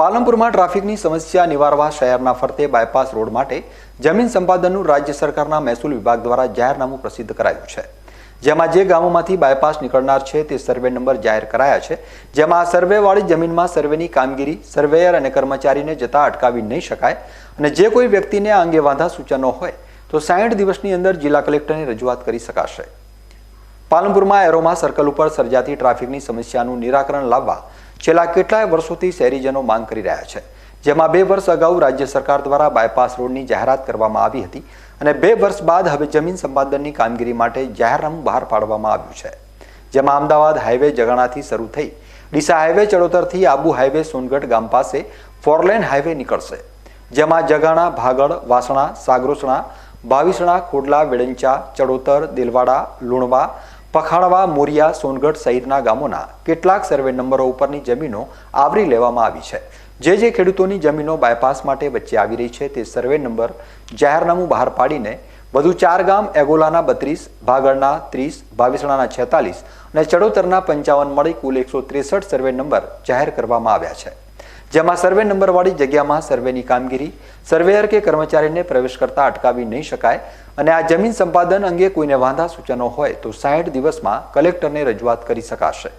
પાલનપુરમાં ટ્રાફિકની સમસ્યા નિવારવા શહેરના ફરતે બાયપાસ રોડ માટે જમીન સંપાદનનું રાજ્ય સરકારના મહેસૂલ વિભાગ દ્વારા જાહેરનામું પ્રસિદ્ધ કરાયું છે. જેમાં જે ગામોમાંથી બાયપાસ નીકળનાર છે તે સર્વે નંબર જાહેર કરાયા છે. જેમાં સર્વેવાળી જમીનમાં સર્વેની કામગીરી, સર્વેયર અને કર્મચારીને જતા અટકાવી નહીં શકાય અને જે કોઈ વ્યક્તિને આ અંગે વાંધા સૂચનો હોય તો સાઠ દિવસની અંદર જિલ્લા કલેક્ટરને રજૂઆત કરી શકાશે. પાલનપુરમાં એરોમા સર્કલ ઉપર સર્જાતી ટ્રાફિકની સમસ્યાનું નિરાકરણ લાવવા છેલ્લા કેટલાય વર્ષોથી શહેરીજનો માંગ કરી રહ્યા છે. જેમાં બે વર્ષ અગાઉ રાજ્ય સરકાર દ્વારા બાયપાસ રોડની જાહેરાત કરવામાં આવી હતી અને બે વર્ષ બાદ હવે જમીન સંપાદનની કામગીરી માટે જાહેરનામું બહાર પાડવામાં આવ્યું છે. જેમાં અમદાવાદ હાઈવે જગાણાથી શરૂ થઈ ડીસા હાઈવે ચડોતરથી આબુ હાઈવે સોનગઢ ગામ પાસે ફોરલેન હાઈવે નીકળશે. જેમાં જગાણા, ભાગળ, વાસણા, સાગરોસણા, બાવીસણા, ખોડલા, વેડંચા, ચડોતર, દિલવાડા, લુણવા પખાણવા મોરિયા, સોનગઢ સહિતના ગામોના કેટલાક સર્વે નંબરો ઉપરની જમીનો આવરી લેવામાં આવી છે. જે જે ખેડૂતોની જમીનો બાયપાસ માટે વચ્ચે આવી રહી છે તે સર્વે નંબર જાહેરનામું બહાર પાડીને વધુ ચાર ગામ, એગોલાના બત્રીસ, ભાગળના ત્રીસ ભાવિસણાના છેતાલીસ અને ચડોતરના પંચાવન મળી કુલ એકસો ત્રેસઠ સર્વે નંબર જાહેર કરવામાં આવ્યા છે. જેમાં સર્વે નંબરવાળી જગ્યામાં સર્વેની કામગીરી, સર્વેયર કે કર્મચારીને પ્રવેશ કરતા અટકાવી નહીં શકાય અને આ જમીન સંપાદન અંગે કોઈને વાંધા સૂચનો હોય તો સાહીઠ દિવસમાં કલેક્ટરને રજૂઆત કરી શકાશે.